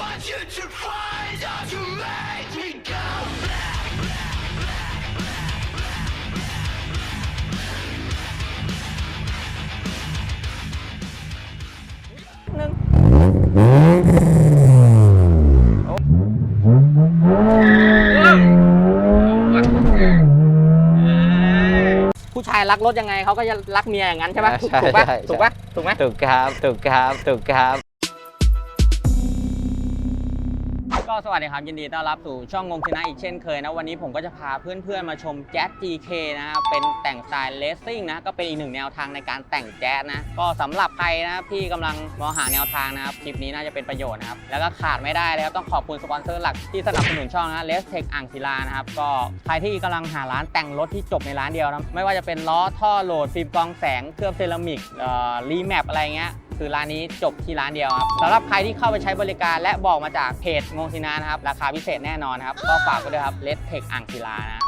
want you to find out to make me go back. หนึ่งผู้ชายรักรถยังไงเขาก็จะรักเมียอย่างนั้นใช่ปะอ่าถูกใช่ถูกปะใช่ ถูกปะถูกไหม ถูกครับ ถูกครับ ถูกครับ สวัสดีครับ ยินดีต้อนรับสู่ช่องงงชนะอีกเช่นเคยนะ วันนี้ผมก็จะพาเพื่อนๆมาชมแจ๊ส GK นะครับเป็นแต่งสไตล์เลสซิ่งนะ ก็เป็นอีกหนึ่งแนวทางในการแต่งแจ๊สนะ ก็สำหรับใครนะที่กำลังมองหาแนวทางนะครับ คลิปนี้น่าจะเป็นประโยชน์นะครับ แล้วก็ขาดไม่ได้เลยครับ ต้องขอบคุณสปอนเซอร์หลักที่สนับสนุนช่องนะเลสเทคอ่างศิลานะครับ ก็ใครที่กำลังหาร้านแต่งรถที่จบในร้านเดียวนะไม่ว่าจะเป็นล้อท่อโหลดฟิล์มกองแสงเคลือบเซรามิกเอ่อรีแมปอะไรเงี้ยคือร้านนี้จบที่ร้านเดียวครับสำหรับใครที่เข้าไปใช้บริการและบอกมาจากเพจงงศินานะครับ ราคาพิเศษแน่นอนนะครับ ก็ฝากไว้ด้วยครับเลสเทคอ่างศิลานะ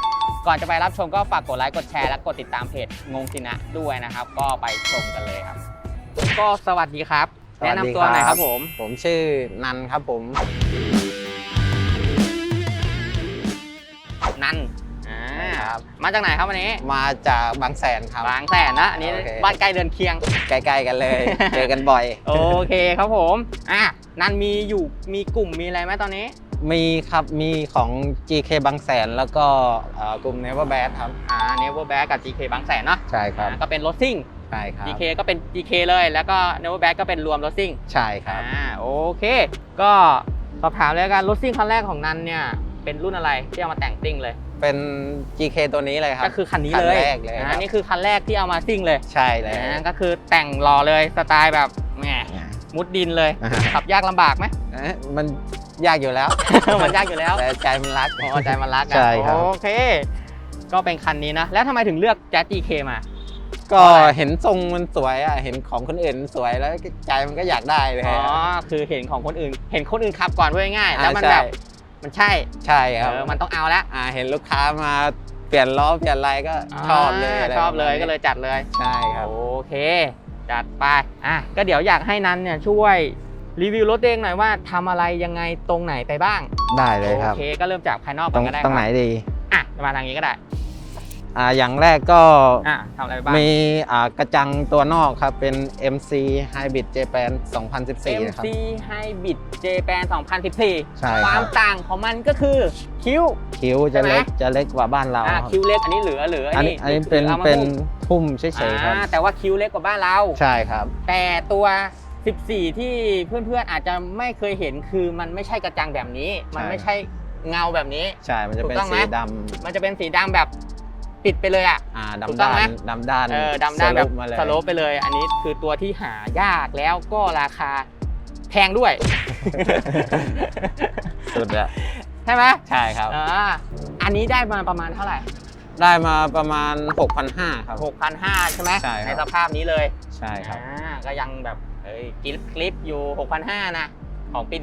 ก่อนจะไปรับชมก็ฝากกดไลค์กดแชร์และกดติดตามเพจงงศินะด้วยนะครับ ก็ไปชมกันเลยครับ ก็สวัสดีครับ แนะนำตัวหน่อยครับผม ผมชื่อนันครับผม นันอ่า ครับ มาจากไหนครับวันนี้ มาจากบางแสนครับ บางแสนนะ อันนี้โอเค บ้านใกล้เดินเคียง ใกล้ๆกันเลย เจอกันบ่อย โอเคครับผม อะ นันมีอยู่ มีกลุ่ม มีอะไรไหมตอนนี้ มีครับมีของ GK บางแสนแล้วก็เอ่อกลุ่ม Never Bad ครับ อ่าเนเวอร์แบ็กกับ GK บางแสนเนาะใช่ครับ อ่าก็เป็นรถซิ่ง ใช่ครับ GK ก็เป็น GK เลย แล้วก็ Never Back ก็เป็นรวมรถซิ่ง ใช่ครับ อ่า โอเค ก็สอบถามเลยละกัน รถซิ่งคันแรกของนันเนี่ย เป็นรุ่นอะไรที่เอามาแต่งซิ่งเลย เป็น GK ตัวนี้เลยครับ ก็คือคันนี้คันเลยแรกเลยอ่าครับนี่คือคันแรกที่เอามาซิ่งเลยใช่เลยอ่าก็คือแต่งรอเลยสไตล์แบบแหมมุดดินเลย อ่าฮะ ขับยากลำบากไหม เอ๊ะมันยากอยู่แล้ว มันยากอยู่แล้ว แต่ใจมันรัก อ๋อใจมันรักอะใช่ครับ โอเค ก็เป็นคันนี้นะ แล้วทำไมถึงเลือกแจ๊ส GK มา ก็เห็นทรงมันสวยอะ เห็นของคนอื่นสวยแล้วใจมันก็อยากได้เลยอ๋อฮะคือเห็นของคนอื่น เห็นคนอื่นขับก่อนเพื่อง่ายๆอ่าแล้วมันใช่แบบ มันใช่ใช่ครับเออมันต้องเอาละอ่าเห็นลูกค้ามาเปลี่ยนล้อเปลี่ยนอะไรก็ชอบเลยะไรชอบเลยประมาณนี้ก็เลยจัดเลย ใช่ครับ โอเค จัดไปอะก็เดี๋ยวอยากให้นั้นเนี่ยช่วยรีวิวรถเองหน่อยว่าทำอะไรยังไงตรงไหนไปบ้างได้เลยครับโอเคก็เริ่มจากภายนอกตก่รองนก็ได้ตรงไหนครับดี อะมาทางนี้ก็ได้ อ่าอย่างแรกก็อะทำอะไรไปบ้าง มีอ่ากระจังตัวนอกครับ เป็น MC Hybrid Japan 2014นะครับ MC Hybrid J-Pan 2014 ใช่ครับ ความต่างของมันก็คือคิ้ว คิ้วจะเล็กจะเล็กกว่าบ้านเราอะครับคิ้วเล็กอันนี้เหลือเหลืออัอันนนี้นี้อันนี้เป็นอามาเป็นหุ้มทุ่มเฉยๆครับ อ่าแต่ว่าคิ้วเล็กกว่าบ้านเรา ใช่ครับ แต่ตัว 14 ที่เพื่อนๆ อาจจะไม่เคยเห็นคือมันไม่ใช่กระจังแบบนี้ มันใช่ ไม่ใช่เงาแบบนี้ ใช่ มันจะเป็นถูกต้องไหม สีดมันจะเป็นสีดำแบบ ปิดไปเลยอะำอ่าถูกดำต้องด้าไหมนดำด้านเออดำด้านแบบสรุปมาเลยสโลปไปเลย อันนี้คือตัวที่หายากแล้วก็ราคาแพงด้วย สุดอะใช่ไหมใช่ครับอ่าอันนี้ได้มาประมาณเท่าไหร่ ได้มาประมาณ 6,500ครับ6,500ใช่ไหมใช่ครับในสภาพนี้เลยใช่ครับอ่าก็ยังแบบเอ้ยกลิปคลิปอยู่6,500นะของปี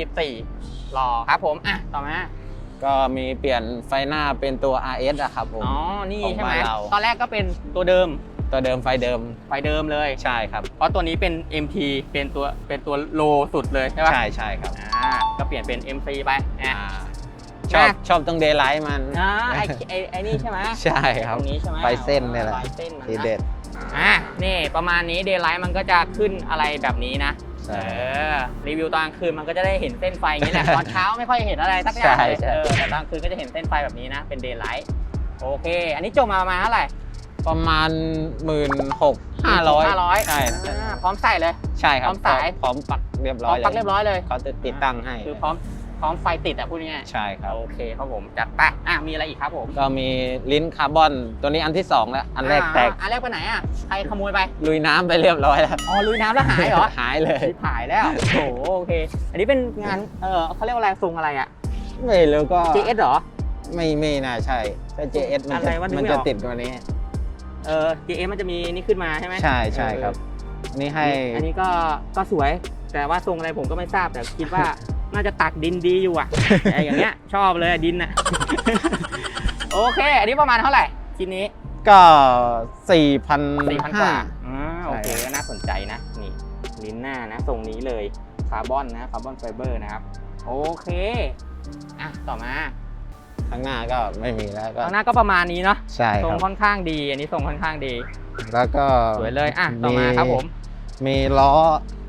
14รอครับผมอะต่อมา ก็มีเปลี่ยนไฟหน้าเป็นตัว RS อะครับผมอ๋อ นี่ของใช่ไหมบ้านเราตอนแรกก็เป็นตัวเดิมตัวเดิมไฟเดิมไฟเดิมเลย ใช่ครับ เพราะตัวนี้เป็น MT เป็นตัวเป็นตัวโลสุดเลยใช่ปะใช่ใช่ครับอ่าก็เปลี่ยนเป็น MC ไปอะอ่าชอบนะ ชอบตรงเดย์ไลท์มัน อ่าไอ้ไอ้ไอ้นี่ใช่ไหมใช่ครับตรงนี้ใช่ไหมไฟเส้นเนี่ยแหละ ไฟเส้นมันทีนะ เด็ด อะนี่ประมาณนี้เดย์ไลท์มันก็จะขึ้นอะไรแบบนี้นะ ใช่ เออรีวิวตอนกลางคืนมันก็จะได้เห็นเส้นไฟอย่างนี้แหละ ตอนเช้าไม่ค่อยเห็นอะไรสักอย่างเลยใช่ใช่ เออแต่ตอนกลางคืนก็จะเห็นเส้นไฟแบบนี้นะ เป็นเดย์ไลท์โอเค อันนี้จบมาประมาณเท่าไหร่ประมาณหมื่นหกห้าร้อยห้าร้อยใช่พร้อมใส่เลย ใช่ครับพร้อมสาย พร้อมปักเรียบพร้ร้ออยมเลยปักเรียบร้อยเลย เขาจะติดตั้งให้ คือพร้อม พร้อมไฟติดอะพูดง่ายใช่ครับ ๆโอเคครับผมจัดไปอะมีอะไรอีกครับผมก็มีลิ้นคาร์บอนตัวนี้อันที่สองแล้ว อันแรกแตกอ่าอันแรกไปไหนอะใครขโมยไปลุยน้ำไปเรียบร้อยแล้วอ๋อลุยน้ำแล้วหายเหรอ หายเลย ชิบหายแล้ว โอ้โหโอเค อันนี้เป็นงาน เออเขาเรียกว่าอะไรทรงอะไรอะ ไม่รู้ก็ JS เหรอ ไม่ไม่น่าใช่ถ้า JS มันอะไรจะวะนึกมันไม่จะออกติดกว่านี้ เออ JS มันจะมีนี่ขึ้นมาใช่ไหมใช่ใช่ครับ อันนี้ให้ อันนี้ก็ก็สวย แต่ว่าทรงอะไรผมก็ไม่ทราบแต่คิดว่า น่าจะตักดินดีอยู่อะแต่อย่างเงี้ยชอบเลยอะดินอะ โอเค อันนี้ประมาณเท่าไหร่ชิ้นนี้ก็สี่พันสี่พันกห้า ว่าอ่าโอเคใช่ก็น่าสนใจนะ นี่ลิ้นหน้านะทรงนี้เลยคาร์บอนนะคาร์บอนไฟเบอร์นะครับ โอเค อะ ต่อมาข้างหน้าก็ไม่มีแล้วก็ข้างหน้าก็ประมาณนี้เนาะใช่ทรคงรับค่อนข้างดี อันนี้ทรงค่อนข้างดี แล้วก็สวยเลย อะ ต่อมาครับผม มีล้อ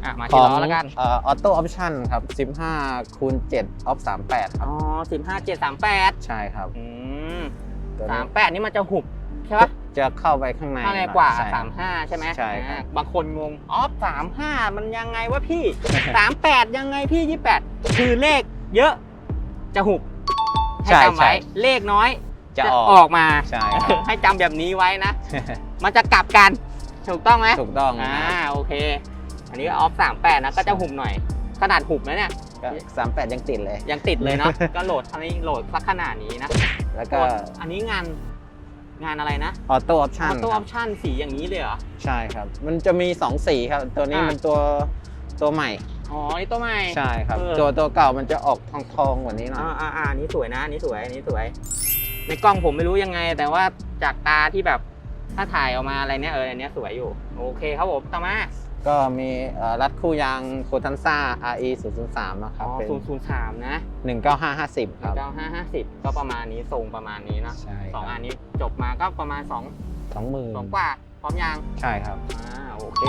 อะมาขที่องล้อแล้วกันออโต้ออปชั่นครับ 15คูณ7ออฟ38 ครัอ๋บอสิบห้าเจ็ดสามแปดใช่ครับอืมตัวสานี้มแปดนี่มันจะหุบใช่ปะจะเข้าไปข้างในข้างในกว่าใช่คสารับ มห้าใช่ไหมใช่ครับ อ่าบางคนงงอ๋อสามห้ามันยังไงวะพี่สามแปดยังไงพี่ยี่แปดคือเลขเยอะจะหุบให้ใช่จำไว้ใช่เลขน้อยจะออออกกมา ใช่ครับ ให้จำแบบนี้ไว้นะ มันจะกลับกันถูกต้องไหมถูกต้องอ่านะโอเค อันนี้ออฟสามแปดนะก็จะหุบหน่อย ขนาดหุบนะเนี่ยก็38ยังติดเลย ยังติดเลยเนาะ ก็โหลดอันนี้โหลดสักขนาดนี้นะแล้วก็ อันนี้งานงานอะไรนะออโต้ออปอชั่นอโต้ออปชั่นสีอย่างนี้เลยเหรอ ใช่ครับ มันจะมี 2 สีครับ ตัวนี้อ่ามัมันตัวตัวใหม่ อ๋อนี่ตัวใหม่ ใช่ครับเออตัวตัวเก่ามันจะออกทองทองๆกว่านี้หน่อยอ่าอ่าอ่าอันนี้สวยนะอันนี้สวยอันนี้สวย ในกล้องผมไม่รู้ยังไง แต่ว่าจากตาที่แบบถ้าถ่ายออกมาอะไรเนี้ยเอออันเนี้ยสวยอยู่ โอเคครับผมต่อมา ก็มีเอ่อรัดคู่ยางโคทันซ่า RE 003นะครับอ๋อเป็น ศูนย์ศูนย์สามนะ19550 ครับ เก้าห้าห้าสิบก็ประมาณนี้ทรงประมาณนี้เนอะใช่สองคอัรับนนี้จบมาก็ประมาณสองสองหมื่นสองกว่า พร้อมยางใช่ครับ อ่าโอเค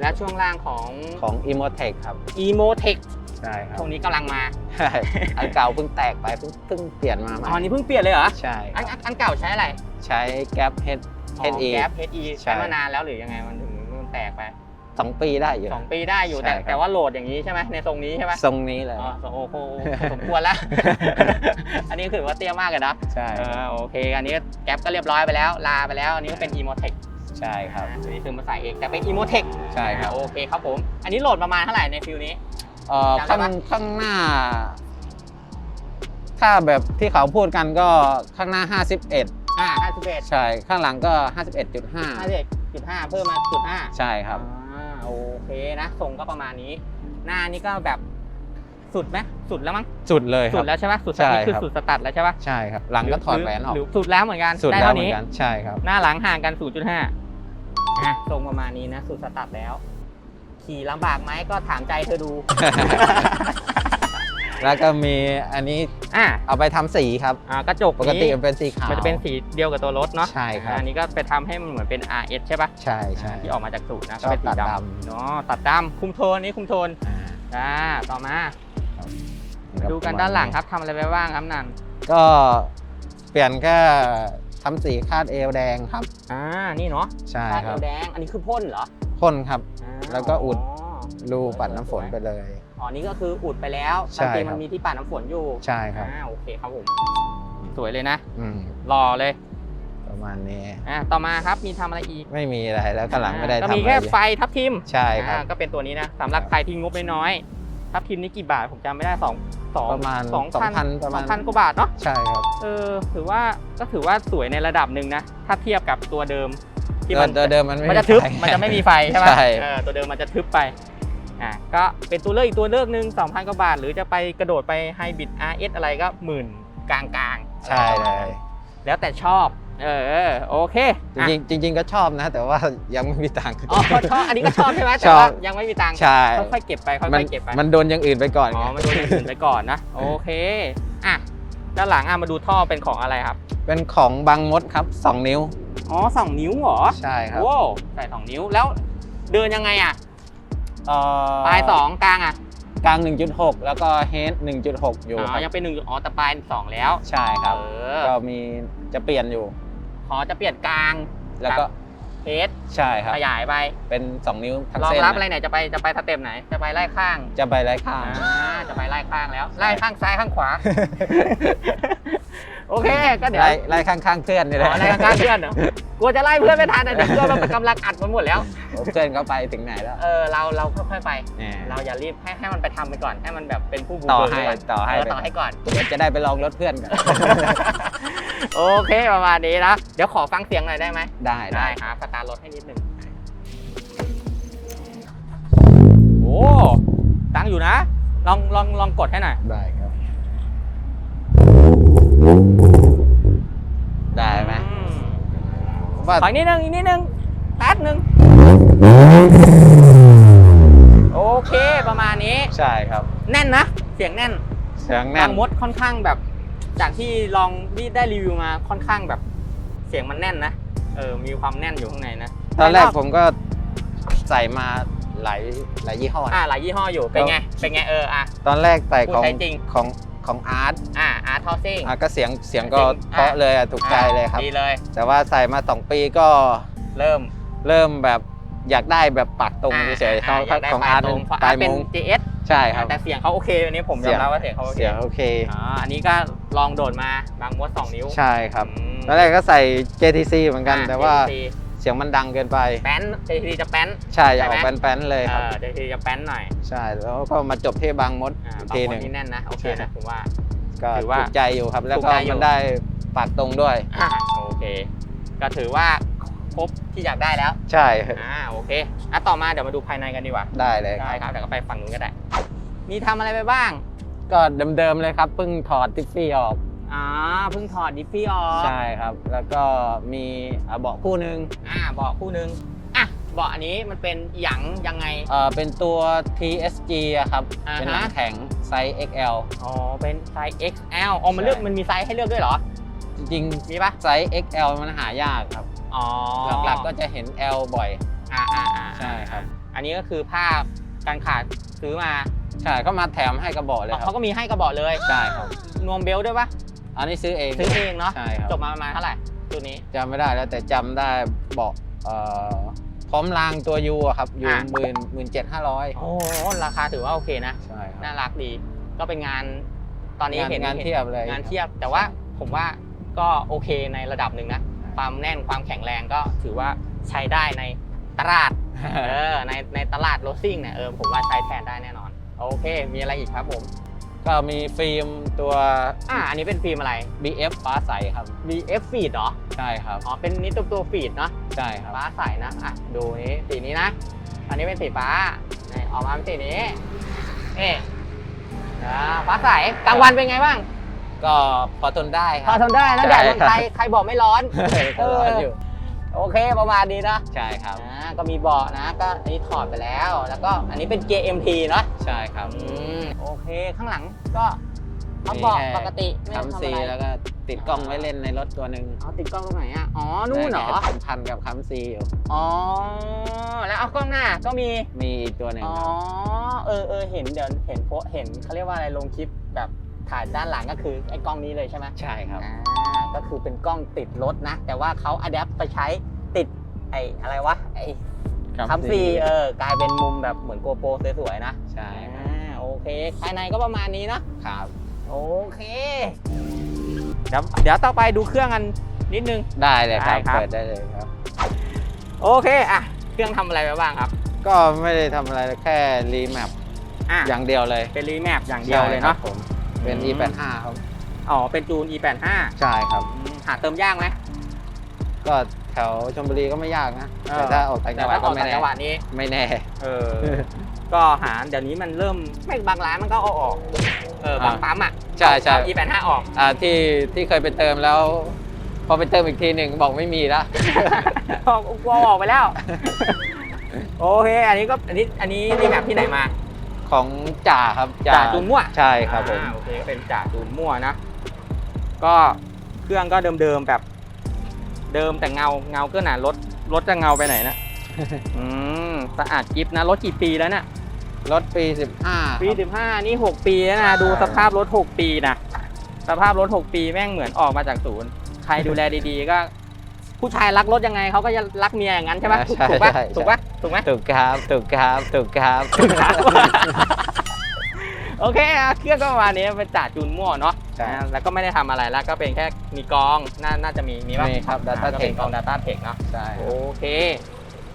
และช่วงล่างของ ของ Emotech ครับ Emotech ใช่ครับ ช่วงนี้กำลังมา ใช่อันเก่าเพิ่งแตกไปเพิ่งเพิ่งเปลี่ยนมาใหม่อ๋ออันนี้เพิ่งเปลี่ยนเลยเหรอ ใช่คอันรับอันอันเก่าใช้อะไรใช้ Gap Head อ๋อ HE แก๊ป HE ใช่ ใช้มานานแล้วหรือยังไงมันถึงมันแตกไป สองปีได้อยู่ สองปีได้อยู่แต่ใช่ครับ แต่ว่าโหลดอย่างนี้ใช่ไหมในทรงนี้ใช่ไหมทรงนี้เลย อ๋อโอ้โหสมควรแล้วอันนี้ถือว่าเตี้ยมากเลยนะใช่เอครับอโอเค อันนี้แก๊ปก็เรียบร้อยไปแล้วลาไปแล้วอันนี้ก็เป็น Emotech ใช่ครับอ่าอันนี้ซื้อมาใส่เองแต่เป็น Emotech ใช่ครับอ่าโอเคครับผม อันนี้โหลดประมาณเท่าไหร่ในฟิลนี้ เอ่อจำได้ข้างปะ ข้างหน้า ถ้าแบบที่เขาพูดกันก็ข้างหน้า 51 อ่า51 ใช่ ข้างหลังก็ 51.5 51จุดห้าเพิ่มมาจุดห้า ใช่ครับอ่า โอเคนะทรงก็ประมาณนี้ หน้านี่ก็แบบสุดไหมสุดแล้วมั้งสุดเลยคสุรัดบแล้วใช่ไหมสุดใช่นี่คือครับ สุดสตัดแล้วใช่ปะใช่ครับ หลังก็ถอดแหวนออกหรืสุดแล้วเหมือนกันสุดได้แล้วเท่าเหมือนี้ นกันใช่ครับ หน้าหลังห่างกัน 0.5อะทรงประมาณนี้นะสุดสตัดแล้ว ขี่ลำบากไหมก็ถามใจเธอดู แล้วก็มีอันนี้ อะเอาไปทำสีครับอ่ากระจกปกตินี้มันเป็นสีขาวมันจะเป็นสีเดียวกับตัวรถเนาะใช่ครับอันนี้ก็ไปทำให้มันเหมือนเป็น RS ใช่ปะใช่ใช่ที่ออกมาจากสูตรนะชอบก็เป็นสีตัดดดำำเนาะตัดดำคุมโทนนี่คุมโทนอ่าอ่าต่อมาครับดูกันด้านหลังครับทำอะไรไปบ้างครับนันก็เปลี่ยนแค่ทำสีคาดเอวแดงครับอ่านี่เนาะใช่คาดคเอรับวแดงอันนี้คือพ่นเหรอพ่นครับอ่าแล้วก็อุดอ๋อรูปัดน้ำฝนไปเลย อ๋อนี่ก็คืออุดไปแล้วใช่จริงๆครัมับนมีที่ปัดน้ำฝนอยู่ใช่ครับ อ่าโอเคครับผมสวยเลยนะอืมหล่อเลยประมาณนี้ อะต่อมาครับมีทำอะไรอีกไม่มีอะไรแล้วกำลังไม่ได้อ่าทำก็มีอะไรแค่เลยไฟทับทิมใช่ครับ อ่าก็เป็นตัวนี้นะสำหรับครับใครที่งบน้อยๆทับทิมนี่กี่บาทผมจำไม่ได้สองสองประมาณสองพัน2,000ประสมาอณงพันกว่าบาทเนาะ ใช่ครับเออถือว่าก็ถือว่าสวยในระดับหนึ่งนะ ถ้าเทียบกับตัวเดิมที่ตัวมันตัวเดิมมันไม่มันจะทึบ ไฟมันจะไม่มีไฟใช่ไหมใช่ เออตัวเดิมมันจะทึบไป อะก็เป็นตัวเลือกอีกตัวเลือกหนึ่ง2,000กว่าบาท หรือจะไปกระโดดไปไฮบริด RS อะไรก็หมื่นกลางๆใช่เลยแล้วแต่ชอบ เออโอเคจอะริงๆจริงๆก็ชอบนะ แต่ว่ายังไม่มีตังค์อ๋อชอบอันนี้ก็ชอบใช่ไหมชแต่อบว่ายังไม่มีตังค์ใช่ค่อยๆเก็บไปค่มันอยๆเก็บไปมันโดนอย่างอื่นไปก่อนอ๋อไงมันโดนอย่างอื่นไปก่อนนะโอเคอะด้านหลังอะมาดูท่อเป็นของอะไรครับ เป็นของบางมดครับ 2 นิ้ว อ๋อสองนิ้วเหรอ ใช่ครับโว้ใส่สองนิ้วแล้วเดินยังไงอะ เอ่อปลายสองกลางอะกลาง 1.6 แล้วก็เฮด1.6 อยู่อ๋คอรับยังเป็นหนึ่งอ๋อแต่ปลายสองแล้วใช่ครับ เออก็มีจะเปลี่ยนอยู่ ขอจะเปลี่ยนกลางแล้วก็เทสใช่ครับ ขยายไปเป็น 2 นิ้วทั้งรองเส้นรับอะไรไหนจะไปจะไปสเต็ปไหน จะไปไล่ข้างจะไปไร้ข้าง อ่าจะไปไล่ข้างแล้วไล่ข้างซ้ายข้างขวา โอเคก็เดี๋ยวไล่ไล่ข้างๆเพื่อนนี่แหอ๋ละอไล่ข้างๆเพื่อนเหรอกลัวจะไล่เพื่อนไม่ทันอะเดี๋ยวเพื่อนมันกำลังอัดมันหมดแล้วโอ้เพื่อนเขาไปถึงไหนแล้วเออเราเราค่อยๆไปเนี่ยเราอย่ารีบให้ให้มันไปทำไปก่อนให้มันแบบเป็นผู้บูต่อเบิกให้ไปก่อนต่อให้เออไปต่อให้ก่อนเดี๋ยวจะได้ไปลองรถเพื่อนกันโอเคประมาณนี้นะเดี๋ยวขอฟังเสียงหน่อยได้ไหมได้ได้ได้ครับสตาร์ทรถให้นิดหนึ่งโอ้ดังอยู่นะ ลองลองลองกดให้หน่อยได้ครับได้ไหม อืม ว่าขออีกนิดนึงอีกนิดนึงแป๊บนึงโอเคประมาณนี้ ใช่ครับ แน่นนะ เสียงแน่นเสียงแน่บานงมดค่อนข้างแบบ จากที่ลองที่ได้รีวิวมาค่อนข้างแบบ เสียงมันแน่นนะเออมีความแน่นอยู่ข้างในนะตอนแรกภายผมก็ใส่มาหลายหลายยี่ห้ออ่านะหลายยี่ห้ออยู่เป็นไงเป็นไงเอออะ ตอนแรกใส่ของพูดใช้จริง ของ ของอาร์ตอ่าอาร์ทอซิ่งอะก็เสียงเสียงก็จริงเพราะอะเลยอะถูกใจเลยครับ ดีเลย แต่ว่าใส่มา 2 ปีก็เริ่มเริ่มแบบอยากได้แบบปักตรงอ่าเฉยๆเขาอ่าอยากได้ของปลายอาร์ตตรงเพราะปอาลาร์ยตเป็นมุง JS ใช่ครับ แต่เสียงเขาโอเคอันนี้ผมยอมรับว่าเสียงเขาโอเคเสียงโอเคอ่าอันนี้ก็ลองโดดมาบางมดสองนิ้ว ใช่ครับอืมตอนแรกก็ใส่ JTC เหมือนกันอ่แต่ว่า JTC เสียงมันดังเกินไป แป้น JTC จะแป้น ใช่อยากใช่อไหมอกแป้นๆเลยครับ เออ JTC จะแป้นหน่อยใช่แล้วก็มาจบที่บางมดอ่าอีกบางทีมหดนึ่งนี่แน่นนะโอเคใช่ นะผมว่า ก็ถือว่าถูกใจอยู่ครับ แล้วถูก็กใจอยู่ มันได้ปักตรงด้วย อ่าโอเค ก็ถือว่าครบที่อยากได้แล้วใช่อ่าโอเคอะต่อมาเดี๋ยวมาดูภายในกันดีกว่าได้เลยคได้รับครับเดี๋ยวก็ไปฝั่งนู้นก็ได้ มีทำอะไรไปบ้าง ก็เดิมๆเลยครับเพิ่งถอดทิฟฟี่ออก อ่าเพิ่งถอดดิฟฟี่ออกใช่ครับ แล้วก็มีอะเบาะคู่หนึ่งอ่าเบาะคู่หนึงอะเบาะอันนี้มันเป็นหยังยังไง เอ่อเป็นตัว TSG อะครับ อ่าฮะ เป็นหนังแข็งไซส์ XL อ๋อเป็นไซส์ XL อ๋อมันเลือกใช่มันมีไซส์ให้เลือกด้วยเหรอ จริงมีปะๆไซส์ XL มันหายากครับ อ๋อหลักๆก็จะเห็น L บ่อย อ่าอ่าอ่าใช่ครับ อันนี้ก็คือภาพการขาดซื้อมาใช่ก็มาแถมให้กระบอกเลยอ๋อครัเขาบก็มีให้กระบอกเลย ใช่ครับนวมเบลต์ด้วยปะ อันนี้ซื้อเองซื้อเองเนาะใช่ครับจบมาประมาณเท่าไหร่ตัวนี้จำไม่ได้แล้วแต่จำได้เบาะเอ่อพร้อมรางตัวยูอะครับอยู่อะหมื่นหมื่นเจ็ดห้าร้อยโอ้ราคาถือว่าโอเคนะ ใช่ครับน่ารักดี ก็เป็นงานตอนนี้งานเห็นงานเทียบเลยงานเทียบแต่ว่าผมว่าก็โอเคในระดับหนึ่งนะ ความแน่นความแข็งแรงก็ถือว่าใช้ได้ในตลาดเออในในตลาดรถซิ่งเนี่ยเออผมว่าใช้แทนได้แน่นอน โอเค มีอะไรอีกครับผม ก็มีฟิล์มตัว อ่าอันนี้เป็นฟิล์มอะไร BF ฟ้าใสครับ BF feed เหรอ ใช่ครับ อ๋อ เป็นนี่ตัวตัวฟีดเนาะ ใช่ครับ ฟ้าใสนะ อะ ดูนี้สีนี้นะ อันนี้เป็นสีฟ้านี่ออกมาเป็นสีนี้นี่อ่าฟ้าใส กลางวันเป็นไงบ้าง ก็พอทนได้คพอรับทนได้นะใช่แดดเมืองไทยใครบอกไม่ร้อนก็ร้อนอยู่ โอเคประมาณนี้นะใช่ครับอ่าก็มีเบาะนะ ก็อันนี้ถอดไปแล้ว แล้วก็อันนี้เป็นเกียร์ MT เนาะใช่ครับอืมโอเคข้างหลังก็เอาเบาะปกติไม่ต้องคำทำซีอะไรแล้วก็ติดกล้องไว้เล่นในรถตัวหนึ่งเอาติดกล้องตรงไหนอะอ๋อนู่นเหรอได้แค่พันกับคำซีอยู่อ๋อแล้วเอากล้องหน้าก็มีมีอีกตัวหนึ่งอ๋อครับเออเออเห็นเดี๋ยวเห็นโพสเห็นเขาเรียกว่าอะไรลงคลิปแบบ ถ่ายด้านหลังก็คือไอ้กล้องนี้เลยใช่ไหมใช่ครับ อ่าก็คือเป็นกล้องติดรถนะ แต่ว่าเขาอัดแอปไปใช้ติดไอ้อะไรวะไอ้คัมซีเออกลายเป็นมุมแบบเหมือนโกโปรสวยๆนะใช่อ่าโอเค ภายในก็ประมาณนี้เนอะครับโอเคเดี๋ยวเดี๋ยวต่อไปดูเครื่องกันนิดนึง ได้เลยครับ ได้ครับ เปิดได้เลยครับ โอเคอะเครื่องทำอะไรไปบ้างครับก็ไม่ได้ทำอะไรแค่รีแมปอะอย่างเดียวเลยเป็นรีแมปอย่างเดียวเลยใช่ครัเนาะบผม เป็น อืม E85 ครับ อ๋อ เป็นจูน e85 ใช่ครับ อืมหาเติมยากไหม ก็แถวชลบุรีก็ไม่ยากนะ เออ แต่ถ้าออกต่างจัแต่งหวัดถ้าอก็อกไม่ต่างแน่จังหวัดนี้ ไม่แน่ เออ ก็หาเดี๋ยวนี้มันเริ่มไม่บางร้านมันก็เอาออก เออ บางอ่าปั๊มอะใช่ใช่ เอา e85 ออก อ่าที่ที่เคยไปเติมแล้ว พอไปเติมอีกทีหนึ่งบอกไม่มีละออกกลัวออกไปแล้ว โอเค อันนี้ก็ อันนี้ อันนี้รีแมปที่ไหนมา ของจ่าครับจ่าจูนมั่วใช่ครับผมอ่าโอเคก็เป็นจ่าจูนมั่วนะ ก็เครื่องก็เดิมๆแบบ เดิมแต่เงาเงาเก็หนารถรถจะเงาไปไหนนะ อืมสะอาดกิฟนะรถกี่ปีแล้วเนี่ยรถปี15ปีครับ15นี่6ปีแล้วนะดูสภาพรถ6ปีนะสภาพรถ6ปีแม่งเหมือนออกมาจากศูนย์ใครดูแลดีๆ ก็ ผู้ชายรักรถยังไงเขาก็จะรักเมียอย่างนั้นใช่ไหมถูกถูกปะถูกปะถูกไหมถูกครับถูกครับถูกครับโอเคอะเครื่องก็ประมาณนี้เป็นจ่าจูนมั่วเนาะใช่อ่าแล้วก็ไม่ได้ทำอะไรแล้วก็เป็นแค่มีกองน่าน่าจะมีมีป่ะมีครับ Data อ่าก็เป็น Tech กอง Data Tech เนาะใช่โอเค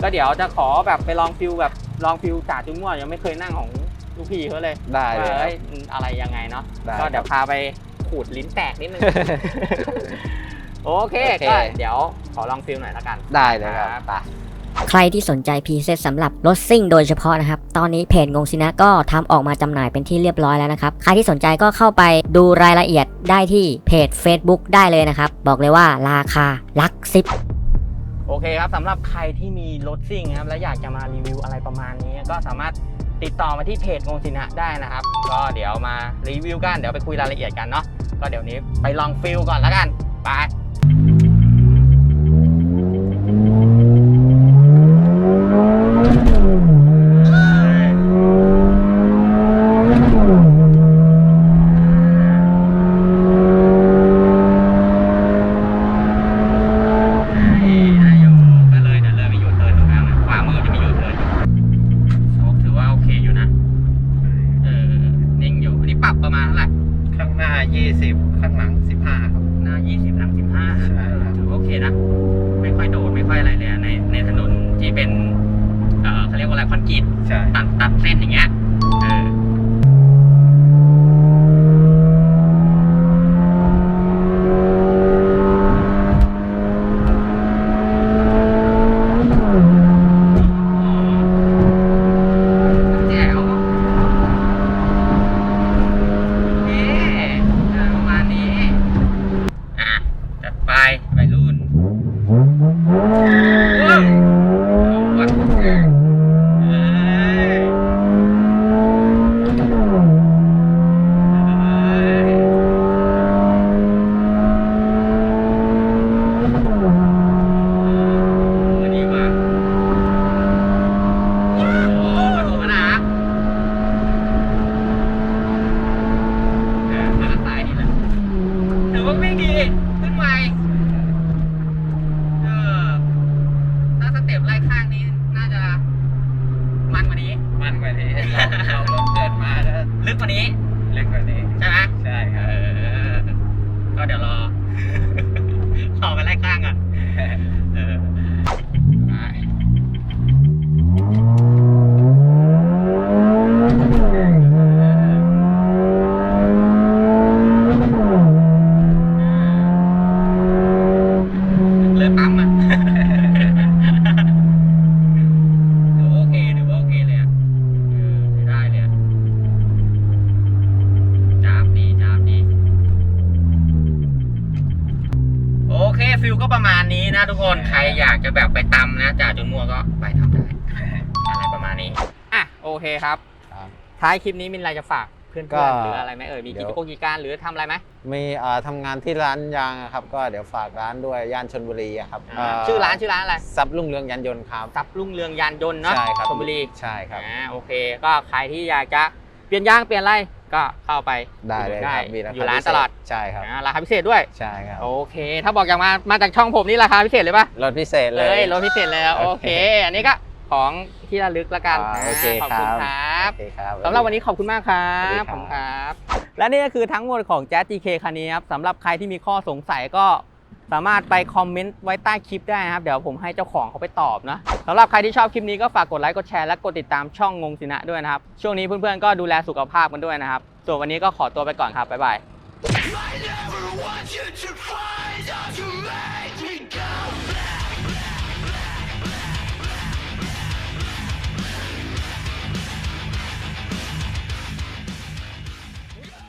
ก็เดี๋ยวจะขอแบบไปลองฟิลแบบลองฟิลจ่าจูนมั่วยังไม่เคยนั่งของลูกพี่เขาเลยได้เลยว่าครับเอ้ยอะไรยังไงเนาะได้ก็เดี๋ยวพาไปขูดลิ้นแตกนิดนึง โอเคโอเค ก็เดี๋ยวขอลองฟิลหน่อยละกัน ได้เลยครับไป ใครที่สนใจพรีเซตสำหรับรถซิ่งโดยเฉพาะนะครับ ตอนนี้เพจงงสินะก็ทำออกมาจำหน่ายเป็นที่เรียบร้อยแล้วนะครับ ใครที่สนใจก็เข้าไปดูรายละเอียดได้ที่เพจ Facebook ได้เลยนะครับ บอกเลยว่าราคาหลักสิบ โอเคครับสำหรับใครที่มีรถซิ่งนะครับและอยากจะมารีวิวอะไรประมาณนี้ก็สามารถติดต่อมาที่เพจงงสินะได้นะครับ ก็เดี๋ยวมารีวิวกันเดี๋ยวไปคุยรายละเอียดกันเนาะก็เดี๋ยวนี้ไปลองฟิลก่อนแล้วกันไป ได้อยู่ก็เลยเดี๋ยวเลยไปยูเทิร์นตรงกลางนะขวามือจะมียูเทิร์นอยู่โชคถือว่าโอเคอยู่นะ เออ นิ่งอยู่ อันนี้ปรับประมาณเท่าไหร่ ข้างหน้า 20 ข้างหลัง 15 ครับ หน้า 20หลัง15 ใช่ครับ ถือว่าโอเคนะ ไม่ค่อยโดด ไม่ค่อยอะไรเลยอะในในถนนที่เป็น เออเขาเรียกว่าอะไรคอนกรีตใช่ ตัดตัดเส้นอย่างเงี้ยเออ แจ๋วนี่เออประมาณนี้ อะ จัดไปไปรุ่นว้าวเอาว่ะเอ้ยเอ้ยเออดีว่ะ โอ้มาถูกแล้วนะเออแล้วก็ตายนี่แหละถือว่าวิ่งดี ขึ้นไวเออ ถ้าสเต็ปไล่ข้างนี้ น่าจะ มันกว่านี้ มันกว่านี้เราเรารถเกิดมาแล้ว ลึกกว่านี้ เล็กกว่านี้ ใช่ไหม ใช่ค เอ รับ อ ก็เดี๋ยวรอ รอไปไล่ข้างอะ เออไปเลยปั๊มอะ ดูโอเคดูโอเคเลยอะ เออได้เลยอะจ้าบดีจ้าบดี โอเคฟิลก็ประมาณนี้นะ ทุกคนใครอยากจะแบบไปตำนะจ่าจนมัวก็ไปทำได้อะไรประมาณนี้อะโอเคครับครับท้ายคลิปนี้มีอะไรจะฝากเพื่อนก็ ๆหรืออะไรไหมเอ่ยมีเดี๋กิยวจกรรมกิจการหรือทำอะไรไหมมีเอ่อทำงานที่ร้านยางอะครับ ก็เดี๋ยวฝากร้านด้วยย่านชนบุรีอะครับเชื่อร้านชื่อร้านอะไรซับรุ่งเรืองยานยนต์ครับ ซับรุ่งเรืองยานยนต์เนาะใช่ครับชลบุรีใช่ครับ อ่าโอเค ก็ใครที่อยากจะเปลี่ยนยางเปลี่ยนอะไร ก็เข้าไปได้เลยครับมีราอคายู่ร้านพิเศษตลอดใช่ครับอ่าราคาพิเศษด้วยใช่ครับโอเค ถ้าบอกอยากมามาจากช่องผมนี่ราคาพิเศษเลยปะรถพิเศษเลเลยยรถพิเศษเลยโอโอเคเค อันนี้ก็ของที่ระลึกละกันอ่านะโอเคขอบคุณคครัรับโอเคครับสำหรับวันนี้ขอบคุณมากครัสวัสดีบครับผมครับ และนี่ก็คือทั้งหมดของ Jazz GK คันนี้ครับสำหรับใครที่มีข้อสงสัยก็ สามารถไปคอมเมนต์ไว้ใต้คลิปได้นะครับ เดี๋ยวผมให้เจ้าของเขาไปตอบนะสำหรับใครที่ชอบคลิปนี้ก็ฝากกดไลค์กดแชร์และกดติดตามช่องงงสินะด้วยนะครับ ช่วงนี้เพื่อนๆก็ดูแลสุขภาพกันด้วยนะครับส่วนวันนี้ก็ขอตัวไปก่อนครับบ๊ายบาย